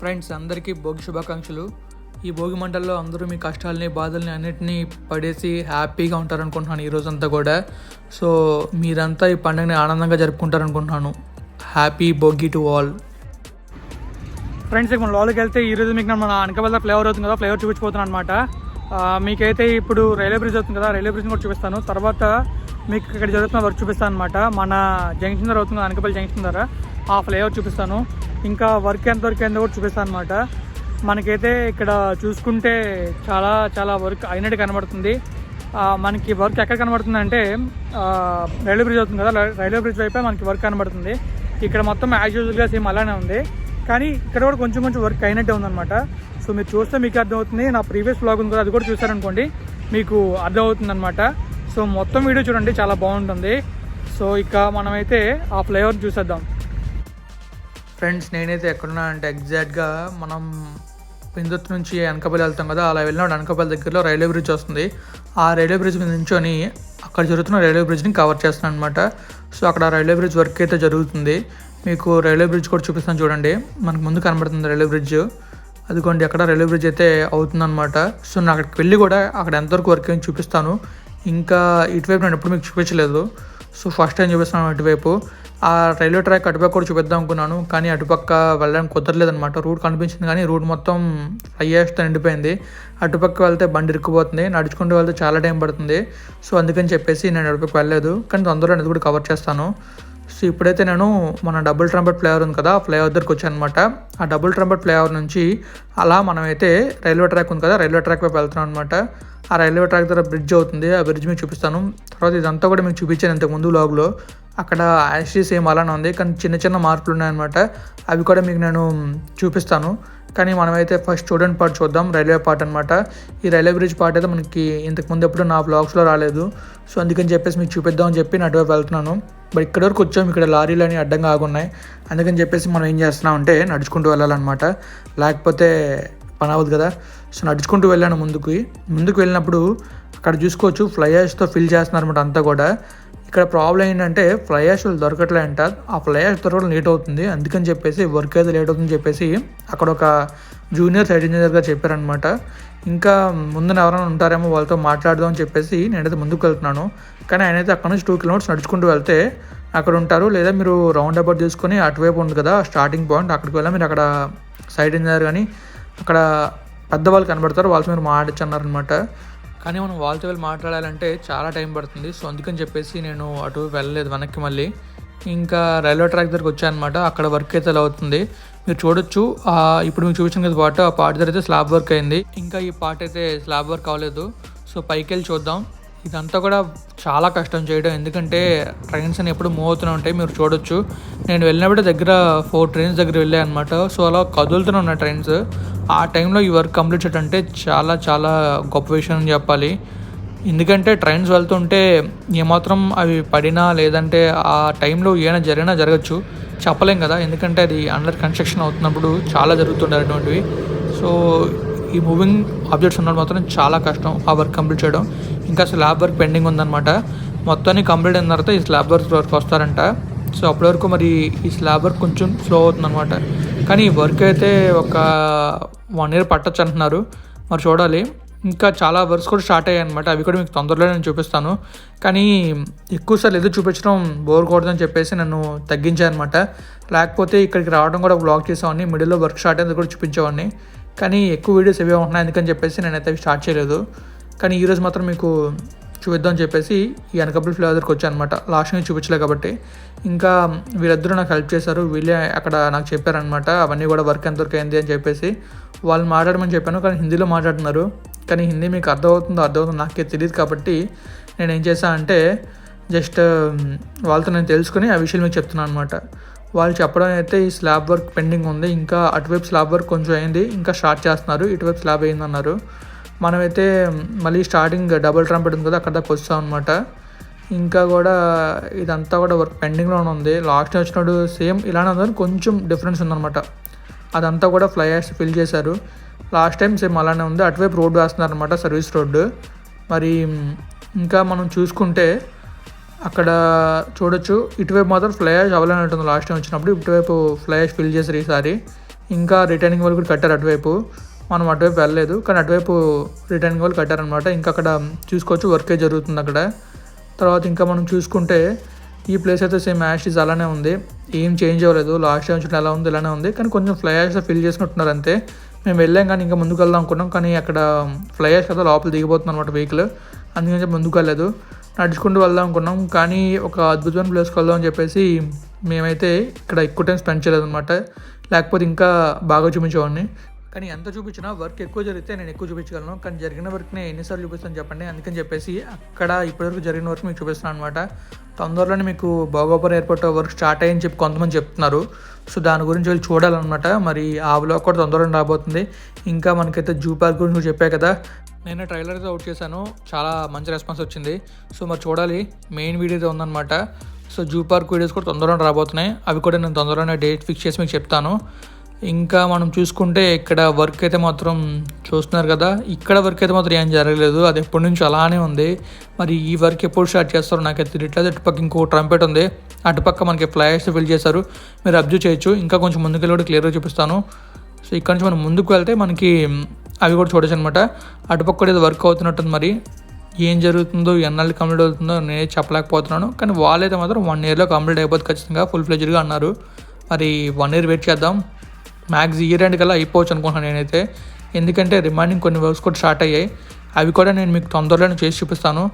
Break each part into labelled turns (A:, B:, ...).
A: Friends అందరికీ భోగి శుభాకాంక్షలు. ఈ భోగి మంటల్లో అందరూ మీ కష్టాలని బాధల్ని అన్నిటినీ పడేసి హ్యాపీగా ఉంటారనుకుంటున్నాను ఈ రోజంతా కూడా. సో మీరంతా ఈ పండుగని ఆనందంగా జరుపుకుంటారనుకుంటున్నాను. Happy Bhogi to all. Friends ఇక మన లోపలికి వెళ్తే ఈ రోజు మీకు మన అనకబల్ల ఫ్లేవర్ అవుతుంది కదా ఫ్లేవర్ చూపించిపోతున్నాను అనమాట మీకైతే ఇప్పుడు రైల్వే బ్రిడ్జ్ అవుతుంది కదా రైల్వే బ్రిడ్జ్ కూడా చూపిస్తాను. తర్వాత మీకు ఇక్కడ జరుగుతున్న వర్క్ చూపిస్తాను అనమాట మన జంక్షన్ దగ్గర అవుతుంది అనకపల్లి జంక్షన్ దగ్గర. ఆ ఫ్లేవర్ చూపిస్తాను. ఇంకా వర్క్ ఎంత వరకు అయిందో కూడా చూపిస్తాను అనమాట మనకైతే ఇక్కడ చూసుకుంటే చాలా చాలా వర్క్ అయినట్టు కనబడుతుంది. మనకి వర్క్ ఎక్కడ కనబడుతుంది అంటే రైల్వే బ్రిడ్జ్ అవుతుంది కదా రైల్వే బ్రిడ్జ్ వైపే మనకి వర్క్ కనబడుతుంది. ఇక్కడ మొత్తం యాజ్ యూజువల్గా సేమ్ అలానే ఉంది. కానీ ఇక్కడ కూడా కొంచెం కొంచెం వర్క్ అయినట్టే ఉందన్నమాట. సో మీరు చూస్తే మీకు అర్థమవుతుంది. నా ప్రీవియస్ బ్లాగ్ ఉంది కదా అది కూడా చూసారనుకోండి మీకు అర్థమవుతుంది అనమాట సో మొత్తం వీడియో చూడండి చాలా బాగుంటుంది. సో ఇక మనమైతే ఆ ఫ్లేవర్ చూసేద్దాం. ఫ్రెండ్స్ నేనైతే ఎక్కడున్నా అంటే ఎగ్జాక్ట్గా మనం పిందుత్ నుంచి అనకాపల్లి వెళ్తాం కదా అలా వెళ్ళినప్పుడు అనకాపల్లి దగ్గరలో రైల్వే బ్రిడ్జ్ వస్తుంది. ఆ రైల్వే బ్రిడ్జ్ మీద నించొని అక్కడ జరుగుతున్న రైల్వే బ్రిడ్జ్ని కవర్ చేస్తున్నాను అనమాట సో అక్కడ రైల్వే బ్రిడ్జ్ వర్క్ అయితే జరుగుతుంది. మీకు రైల్వే బ్రిడ్జ్ కూడా చూపిస్తాను చూడండి. మనకు ముందు కనబడుతుంది రైల్వే బ్రిడ్జ్. అదిగోండి అక్కడ రైల్వే బ్రిడ్జ్ అయితే అవుతుందన్నమాట సో నేను అక్కడికి వెళ్ళి కూడా అక్కడ ఎంతవరకు వర్క్ అయింది చూపిస్తాను. ఇంకా ఇటువైపు నేను ఎప్పుడు మీకు చూపించలేదు. సో ఫస్ట్ టైం చూపిస్తున్నాను అటువైపు. ఆ రైల్వే ట్రాక్ అటుపక్క కూడా చూపిద్దాం అనుకున్నాను కానీ అటుపక్క వెళ్ళడానికి కుదరలేదనమాట రూట్ కనిపించింది కానీ రూట్ మొత్తం ఫ్లై నిండిపోయింది. అటుపక్క వెళ్తే బండి ఇరుక్కుపోతుంది నడుచుకుంటూ వెళ్తే చాలా టైం పడుతుంది. సో అందుకని చెప్పేసి నేను అటుపక్క వెళ్ళలేదు కానీ తొందరలో అనేది కూడా కవర్ చేస్తాను. సో ఇప్పుడైతే నేను మన డబుల్ ట్రంపెట్ ఫ్లేవర్ ఉంది కదా ఫ్లేవర్ దగ్గరికి వచ్చాను అనమాట ఆ డబుల్ ట్రంపెట్ ఫ్లేవర్ నుంచి అలా మనమైతే రైల్వే ట్రాక్ ఉంది కదా రైల్వే ట్రాక్ వైపు వెళ్తున్నాం అనమాట ఆ రైల్వే ట్రాక్ దగ్గర బ్రిడ్జ్ అవుతుంది ఆ బ్రిడ్జ్ మీకు చూపిస్తాను. తర్వాత ఇదంతా కూడా మీకు చూపించాను ఇంతకు ముందు లాగ్లో అక్కడ యాక్చువల్లీ సేమ్ అలానే ఉంది కానీ చిన్న చిన్న మార్పులు ఉన్నాయన్నమాట. అవి కూడా మీకు నేను చూపిస్తాను. కానీ మనమైతే ఫస్ట్ స్టూడెంట్ పార్ట్ చూద్దాం రైల్వే పార్ట్ అనమాట ఈ రైల్వే బ్రిడ్జ్ పార్ట్ అయితే మనకి ఇంతకు ముందు ఎప్పుడు నా బ్లాగ్స్లో రాలేదు. సో అందుకని చెప్పేసి మీకు చూపిద్దామని చెప్పి నేను వెళ్తున్నాను. బట్ ఇక్కడ వరకు వచ్చాం ఇక్కడ లారీలు అని అడ్డంగా ఆగున్నాయి. అందుకని చెప్పేసి మనం ఏం చేస్తున్నాం అంటే నడుచుకుంటూ వెళ్ళాలన్నమాట. లేకపోతే పని అవ్వదు కదా. సో నడుచుకుంటూ వెళ్ళాను ముందుకు. ముందుకు వెళ్ళినప్పుడు అక్కడ చూసుకోవచ్చు ఫ్లై ఫిల్ చేస్తున్నారు అనమాట అంతా కూడా. ఇక్కడ ప్రాబ్లం ఏంటంటే ఫ్లై యాష్ దొరకట్లే అంట ఆ ఫ్లై యాష్ దొరకడం లేట్ అవుతుంది. అందుకని చెప్పేసి వర్క్ అయితే లేట్ అవుతుందని చెప్పేసి అక్కడ ఒక జూనియర్ సైడ్ ఇంజనీర్గా చెప్పారనమాట ఇంకా ముందున ఎవరైనా ఉంటారేమో వాళ్ళతో మాట్లాడదాం అని చెప్పేసి నేనైతే ముందుకు వెళ్తున్నాను. కానీ ఆయన అయితే అక్కడ నుంచి టూ కిలోమీటర్స్ నడుచుకుంటూ వెళ్తే అక్కడ ఉంటారు. లేదా మీరు రౌండ్ అబౌట్ తీసుకొని అటువైపు ఉంది కదా స్టార్టింగ్ పాయింట్ అక్కడికి వెళ్ళా మీరు అక్కడ సైడ్ ఇంజనీర్ కానీ అక్కడ పెద్దవాళ్ళు కనబడతారు. వాళ్ళతో మీరు మాట్లాడచ్చు అన్నారనమాట కానీ మనం వాళ్ళతో వెళ్ళి మాట్లాడాలంటే చాలా టైం పడుతుంది. సో అందుకని చెప్పేసి నేను అటు వెళ్ళలేదు వెనక్కి మళ్ళీ. ఇంకా రైల్వే ట్రాక్ దగ్గరకు వచ్చానమాట అక్కడ వర్క్ అయితే అలా అవుతుంది. మీరు చూడొచ్చు. ఇప్పుడు మీకు చూపించిన కదా పాట ఆ పాట దగ్గర అయితే స్లాబ్ వర్క్ అయింది. ఇంకా ఈ పాట అయితే స్లాబ్ వర్క్ అవ్వలేదు. సో పైకి వెళ్ళి చూద్దాం. ఇదంతా కూడా చాలా కష్టం చేయడం. ఎందుకంటే ట్రైన్స్ అని ఎప్పుడు మూవ్ అవుతూనే ఉంటాయి. మీరు చూడొచ్చు. నేను వెళ్ళినప్పుడు దగ్గర ఫోర్ ట్రైన్స్ దగ్గర వెళ్ళాయి అనమాట సో అలా కదులుతూనే ఉన్నాయి ట్రైన్స్. ఆ టైంలో ఈ వర్క్ కంప్లీట్ చేయడం అంటే చాలా చాలా గొప్ప విషయం అని చెప్పాలి. ఎందుకంటే ట్రైన్స్ వెళ్తుంటే ఏమాత్రం అవి పడినా లేదంటే ఆ టైంలో ఏమైనా జరిగినా జరగచ్చు. చెప్పలేం కదా ఎందుకంటే అది అండర్ కన్స్ట్రక్షన్ అవుతున్నప్పుడు చాలా జరుగుతుండేటువంటివి అటువంటివి. సో ఈ మూవింగ్ ఆబ్జెక్ట్స్ ఉన్నప్పుడు మాత్రం చాలా కష్టం ఆ వర్క్ కంప్లీట్ చేయడం. ఇంకా స్లాబ్ వర్క్ పెండింగ్ ఉందన్నమాట. మొత్తాన్ని కంప్లీట్ అయిన తర్వాత ఈ స్లాబ్ వర్క్ వరకు వస్తారంట. సో అప్పటి వరకు మరి ఈ స్లాబ్ వర్క్ కొంచెం స్లో అవుతుందన్నమాట. కానీ ఈ వర్క్ అయితే ఒక వన్ ఇయర్ పట్టచ్చు అంటున్నారు. మరి చూడాలి. ఇంకా చాలా వర్క్స్ కూడా స్టార్ట్ అయ్యాయి అనమాట అవి కూడా మీకు తొందరలో నేను చూపిస్తాను. కానీ ఎక్కువసార్లు ఎదురు చూపించడం బోర్ కూడదని చెప్పేసి నన్ను తగ్గించాను అనమాట లేకపోతే ఇక్కడికి రావడం కూడా బ్లాగ్ చేసేవాడిని. మిడిల్లో వర్క్ స్టార్ట్ అయింది కూడా చూపించేవాడిని. కానీ ఎక్కువ వీడియోస్ ఇవే ఉంటున్నాయి. అందుకని చెప్పేసి నేనైతే అవి స్టార్ట్ చేయలేదు. కానీ ఈరోజు మాత్రం మీకు చూపిద్దాం అని చెప్పేసి ఈ అనకపల్లి ఫ్లేవర్ దగ్గరికి వచ్చాను అనమాట లాస్ట్ నుంచి చూపించలే కాబట్టి. ఇంకా వీళ్ళిద్దరూ నాకు హెల్ప్ చేశారు. వీళ్ళే అక్కడ నాకు చెప్పారనమాట అవన్నీ కూడా వర్క్ ఎంతవరకు అయింది అని చెప్పేసి. వాళ్ళు మాట్లాడమని చెప్పాను కానీ హిందీలో మాట్లాడుతున్నారు. కానీ హిందీ మీకు అర్థమవుతుందో అర్థమవుతుందో నాకే తెలియదు కాబట్టి నేను ఏం చేశాను అంటే జస్ట్ వాళ్ళతో నేను తెలుసుకుని ఆ విషయాలు మీకు చెప్తున్నాను అనమాట వాళ్ళు చెప్పడం అయితే ఈ స్లాబ్ వర్క్ పెండింగ్ ఉంది. ఇంకా అటువైపు స్లాబ్ వర్క్ కొంచెం అయింది. ఇంకా స్టార్ట్ చేస్తున్నారు. ఇటువైపు స్లాబ్ అయిందన్నారు. మనమైతే మళ్ళీ స్టార్టింగ్ డబుల్ ట్రంపెట్ ఉంది కదా అక్కడ దాకా వస్తాం అనమాట ఇంకా కూడా ఇదంతా కూడా వర్క్ పెండింగ్లోనే ఉంది. లాస్ట్ టైం వచ్చినప్పుడు సేమ్ ఇలానే ఉంది కొంచెం డిఫరెన్స్ ఉందన్నమాట. అదంతా కూడా ఫ్లై యాష్ ఫిల్ చేశారు. లాస్ట్ టైం సేమ్ అలానే ఉంది. అటువైపు రోడ్డు వేస్తున్నారు అనమాట సర్వీస్ రోడ్డు. మరి ఇంకా మనం చూసుకుంటే అక్కడ చూడొచ్చు ఇటువైపు మాత్రం ఫ్లైయాష్ అవలేని ఉంటుంది. లాస్ట్ టైం వచ్చినప్పుడు ఇటువైపు ఫ్లైయాష్ ఫిల్ చేశారు ఈసారి. ఇంకా రిటర్నింగ్ వాళ్ళు కూడా కట్టారు అటువైపు. మనం అటువైపు వెళ్ళలేదు కానీ అటువైపు రిటర్న్ గోల్ కట్టారనమాట ఇంకా అక్కడ చూసుకోవచ్చు వర్కే జరుగుతుంది అక్కడ. తర్వాత ఇంకా మనం చూసుకుంటే ఈ ప్లేస్ అయితే సేమ్ యాష్ ఇస్ అలానే ఉంది. ఏం చేంజ్ అవ్వలేదు. లాస్ట్ టైం ఎలా ఉంది ఇలానే ఉంది. కానీ కొంచెం ఫ్లై యాష్ ఫిల్ చేసుకుంటున్నారు అంతే. మేము వెళ్ళాం కానీ ఇంకా ముందుకు వెళ్దాం అనుకున్నాం కానీ అక్కడ ఫ్లై యాష్ కదా లోపల దిగిపోతుంది అనమాట వెహికల్ అందుకని చెప్పి ముందుకు వెళ్ళలేదు. నడుచుకుంటూ వెళ్దాం అనుకున్నాం కానీ ఒక అద్భుతమైన ప్లేస్కి వెళ్దాం అని చెప్పేసి మేమైతే ఇక్కడ ఎక్కువ టైం స్పెండ్ చేయలేదు అనమాట లేకపోతే ఇంకా బాగా చూపించేవాడిని. కానీ ఎంత చూపించినా వర్క్ ఎక్కువ జరిగితే నేను ఎక్కువ చూపించగలను. కానీ జరిగిన వర్క్ని ఎన్నిసార్లు చూపిస్తాను చెప్పండి. అందుకని చెప్పేసి అక్కడ ఇప్పటివరకు జరిగిన వర్క్ మీకు చూపిస్తాను అనమాట తొందరలోనే మీకు భోగాపురం ఎయిర్పోర్ట్ వర్క్ స్టార్ట్ అయ్యని చెప్పి కొంతమంది చెప్తున్నారు. సో దాని గురించి వెళ్ళి చూడాలన్నమాట. మరి ఆ బ్లాక్ కూడా తొందరగా రాబోతుంది. ఇంకా మనకైతే జూ పార్క్ గురించి నువ్వు కదా. నేను ట్రైలర్ అయితే అవుట్ చేశాను. చాలా మంచి రెస్పాన్స్ వచ్చింది. సో మరి చూడాలి. మెయిన్ వీడియో అయితే ఉందన్నమాట. సో జూ పార్క్ వీడియోస్ కూడా తొందరగా రాబోతున్నాయి. అవి కూడా నేను తొందరగానే డేట్ ఫిక్స్ చేసి మీకు చెప్తాను. ఇంకా మనం చూసుకుంటే ఇక్కడ వర్క్ అయితే మాత్రం చూస్తున్నారు కదా. ఇక్కడ వర్క్ అయితే మాత్రం ఏం జరగలేదు. అది ఎప్పటి నుంచి అలానే ఉంది. మరి ఈ వర్క్ ఎప్పుడు స్టార్ట్ చేస్తారో నాకైతే తెలియట్లేదు. అటుపక్క ఇంకో ట్రంపెట్ ఉంది. అటుపక్క మనకి ఫ్లైస్ ఫిల్ చేశారు. మీరు అబ్జర్వ్ చేయొచ్చు. ఇంకా కొంచెం ముందుకెళ్ళి కూడా క్లియర్గా చూపిస్తాను. సో ఇక్కడ నుంచి మనం ముందుకు వెళ్తే మనకి అవి కూడా చూడొచ్చు అనమాట అటుపక్క కూడా ఏదో వర్క్ అవుతున్నట్టుంది మరి. ఏం జరుగుతుందో ఎన్నాళ్ళు కంప్లీట్ అవుతుందో నేనే చెప్పలేకపోతున్నాను. కానీ వాళ్ళైతే మాత్రం వన్ ఇయర్లో కంప్లీట్ అయిపోతుంది ఖచ్చితంగా. ఫుల్ ఫ్లెజ్డ్గా అన్నారు. మరి వన్ ఇయర్ వెయిట్ చేద్దాం. మ్యాక్స్ ఇయర్ ఎండ్ కల్లా అయిపోవచ్చు అనుకుంటున్నాను నేనైతే. ఎందుకంటే రిమైనింగ్ కొన్ని వర్క్స్ కూడా స్టార్ట్ అయ్యాయి. అవి కూడా నేను మీకు తొందరలోనే చేసి చూపిస్తాను.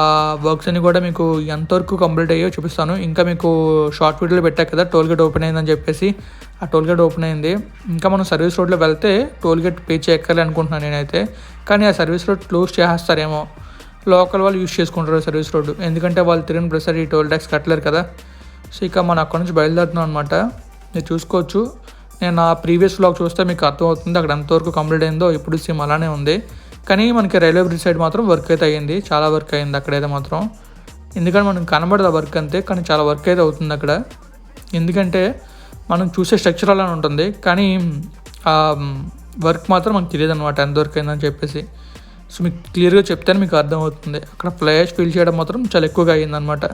A: ఆ వర్క్స్ అన్ని కూడా మీకు ఎంతవరకు కంప్లీట్ అయ్యో చూపిస్తాను. ఇంకా మీకు షార్ట్ వీడియోలో పెట్టా కదా టోల్ గేట్ ఓపెన్ అయిందని చెప్పేసి ఆ టోల్ గేట్ ఓపెన్ అయింది. ఇంకా మనం సర్వీస్ రోడ్లో వెళ్తే టోల్ గేట్ పే చేయక్కర్లే అనుకుంటున్నాను నేనైతే. కానీ ఆ సర్వీస్ రోడ్ క్లోజ్ చేసేస్తారేమో. లోకల్ వాళ్ళు యూజ్ చేసుకుంటారు సర్వీస్ రోడ్డు ఎందుకంటే వాళ్ళు తిరిగిన ప్రసారి ఈ టోల్ ట్యాక్స్ కట్టలేరు కదా. సో ఇక మనం అక్కడ నుంచి బయలుదేరుతున్నాం అనమాట మీరు చూసుకోవచ్చు. నేను ఆ ప్రీవియస్ బ్లాగ్ చూస్తే మీకు అర్థమవుతుంది అక్కడ ఎంతవరకు కంప్లీట్ అయిందో. ఇప్పుడు సేమ్ అలానే ఉంది. కానీ మనకి రైల్వే బ్రిడ్జ్ సైడ్ మాత్రం వర్క్ అయితే అయ్యింది. చాలా వర్క్ అయింది అక్కడైతే మాత్రం. ఎందుకంటే మనకు కనబడదు వర్క్ అంతే కానీ చాలా వర్క్ అయితే అవుతుంది అక్కడ. ఎందుకంటే మనం చూసే స్ట్రక్చర్ అలానే ఉంటుంది. కానీ ఆ వర్క్ మాత్రం మనకు తెలియదు అనమాట ఎంతవరకు అయిందని చెప్పేసి. సో మీకు క్లియర్గా చెప్తేనే మీకు అర్థమవుతుంది. అక్కడ ప్లేయర్స్ ఫీల్ చేయడం మాత్రం చాలా ఎక్కువగా అయ్యిందనమాట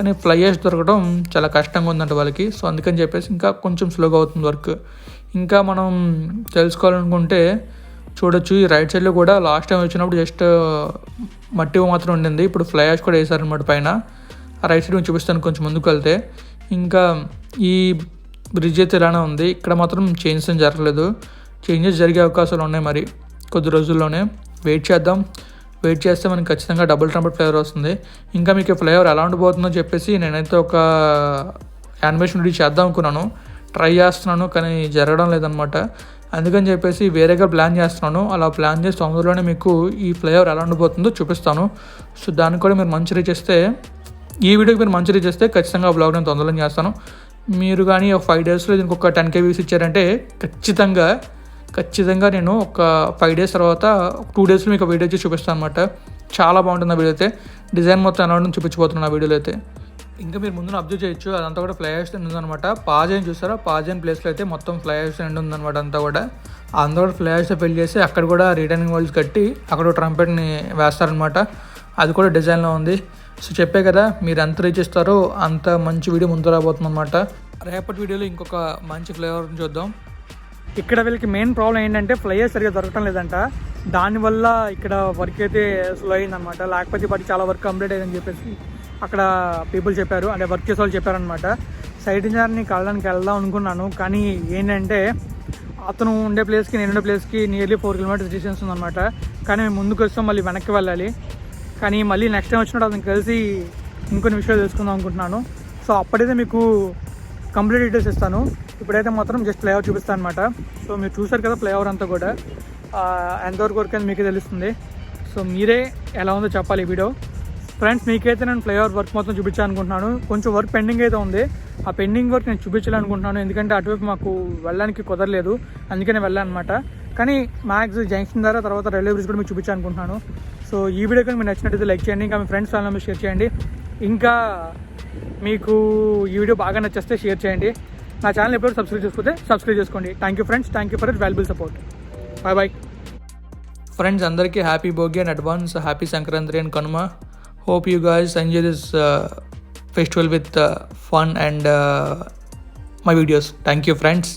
A: కానీ ఫ్లైయర్స్ దొరకడం చాలా కష్టంగా ఉందంట వాళ్ళకి. సో అందుకని చెప్పేసి ఇంకా కొంచెం స్లోగా అవుతుంది వర్క్ ఇంకా మనం తెలుసుకోవాలనుకుంటే చూడొచ్చు ఈ రైట్ సైడ్లో కూడా లాస్ట్ టైం వచ్చినప్పుడు జస్ట్ మట్టి మాత్రం ఉండింది. ఇప్పుడు ఫ్లైయాష్ కూడా వేసారనమాట పైన. ఆ రైట్ సైడ్ చూపిస్తాను కొంచెం ముందుకు వెళ్తే. ఇంకా ఈ బ్రిడ్జ్ అయితే ఇలానే ఉంది. ఇక్కడ మాత్రం చేంజెస్ ఏం జరగలేదు. చేంజెస్ జరిగే అవకాశాలు ఉన్నాయి మరి. కొద్ది రోజుల్లోనే వెయిట్ చేద్దాం. వెయిట్ చేస్తే మనకి ఖచ్చితంగా డబుల్ ట్రంపెట్ ఫ్లేవర్ వస్తుంది. ఇంకా మీకు ఫ్లేవర్ ఎలా ఉండిపోతుందో చెప్పేసి నేనైతే ఒక యానిమేషన్ వీడియో చేద్దాం అనుకున్నాను. ట్రై చేస్తున్నాను కానీ జరగడం లేదనమాట అందుకని చెప్పేసి వేరేగా ప్లాన్ చేస్తున్నాను. అలా ప్లాన్ చేసి తొందరలోనే మీకు ఈ ఫ్లేవర్ ఎలా ఉండిపోతుందో చూపిస్తాను. సో దానికి కూడా మీరు మంచి రీచ్ చేస్తే ఈ వీడియోకి మీరు మంచి రీచ్ చేస్తే ఖచ్చితంగా ఆ బ్లాగ్ నేను తొందరలో చేస్తాను. మీరు కానీ ఒక ఫైవ్ డేస్లో దీనికి ఒక టెన్ కే వ్యూస్ ఇచ్చారంటే ఖచ్చితంగా ఖచ్చితంగా నేను ఒక ఫైవ్ డేస్ తర్వాత టూ డేస్లో మీకు వీడియో చేసి చూపిస్తాను అనమాట చాలా బాగుంటుంది ఆ వీడియో అయితే. డిజైన్ మొత్తం ఎలా ఉంటుంది చూపించబోతున్నాను ఆ వీడియోలో అయితే. ఇంకా మీరు ముందు అబ్జర్వ్ చేయొచ్చు అదంతా కూడా ఫ్లైహౌస్ ఉందనమాట పాజైన్ చూసారా పాజైన్ ప్లేస్లో అయితే మొత్తం ఫ్లైహౌస్ ఎండ్ ఉందన్నమాట అంతా కూడా. అంతా కూడా ఫ్లైహౌస్ ఫిల్ చేసి అక్కడ కూడా రిటర్నింగ్ వాల్స్ కట్టి అక్కడ ట్రంపెట్ని వేస్తారనమాట అది కూడా డిజైన్లో ఉంది. సో చెప్పే కదా మీరు ఎంత రీచ్ ఇస్తారో అంత మంచి వీడియో ముందు రాబోతుంది అనమాట రేపటి వీడియోలో ఇంకొక మంచి ఫ్లేవర్ చూద్దాం. ఇక్కడ వీళ్ళకి మెయిన్ ప్రాబ్లం ఏంటంటే ఫ్లైయర్ సరిగా దొరకటం లేదంట. దానివల్ల ఇక్కడ వర్క్ అయితే స్లో అయిందనమాట లేకపోతే ఇప్పటికి చాలా వర్క్ కంప్లీట్ అయిందని చెప్పేసి అక్కడ పీపుల్ చెప్పారు. అంటే వర్క్ చేసే వాళ్ళు చెప్పారనమాట సైట్ ఇంజనీర్ని కలడానికి వెళ్దాం అనుకున్నాను. కానీ ఏంటంటే అతను ఉండే ప్లేస్కి నేను ఉండే ప్లేస్కి నియర్లీ ఫోర్ కిలోమీటర్స్ డిస్టెన్స్ ఉందన్నమాట. కానీ మేము ముందుకు వస్తాం మళ్ళీ వెనక్కి వెళ్ళాలి. కానీ మళ్ళీ నెక్స్ట్ టైం వచ్చినప్పుడు అతను కలిసి ఇంకొన్ని విషయాలు తెలుసుకుందాం అనుకుంటున్నాను. సో అప్పుడైతే మీకు కంప్లీట్ డీటెయిల్స్ ఇస్తాను. ఇప్పుడైతే మాత్రం జస్ట్ ఫ్లైఓవర్ చూపిస్తాను అనమాట సో మీరు చూసారు కదా ఫ్లైఓవర్ అంతా కూడా. ఎంతవరకు వరకు అని మీకే తెలుస్తుంది. సో మీరే ఎలా ఉందో చెప్పాలి ఈ వీడియో ఫ్రెండ్స్ మీకైతే నేను ఫ్లైఓవర్ వర్క్ మొత్తం చూపించాలనుకుంటున్నాను. కొంచెం వర్క్ పెండింగ్ అయితే ఉంది. ఆ పెండింగ్ వర్క్ నేను చూపించాలనుకుంటున్నాను. ఎందుకంటే అటువైపు మాకు వెళ్ళడానికి కుదరలేదు. అందుకనే వెళ్ళాను అనమాట కానీ మ్యాక్స్ జంక్షన్ ద్వారా తర్వాత రైల్వే బ్రిడ్జ్ కూడా మీకు చూపించాలనుకుంటున్నాను. సో ఈ వీడియో కానీ మీకు నచ్చినట్టయితే లైక్ చేయండి. ఇంకా మీ ఫ్రెండ్స్ ఫ్యామిలీ షేర్ చేయండి. ఇంకా మీకు ఈ వీడియో బాగా నచ్చేస్తే షేర్ చేయండి. నా ఛానల్ ఎప్పుడు సబ్స్క్రైబ్ చేసుకుంటే సబ్స్క్రైబ్ చేసుకోండి. Thank you friends thank you for it valuable support bye bye friends అందరికీ happy Bhogi and advance happy Sankranti and Kanuma hope you guys enjoy this festival with fun and my videos thank you friends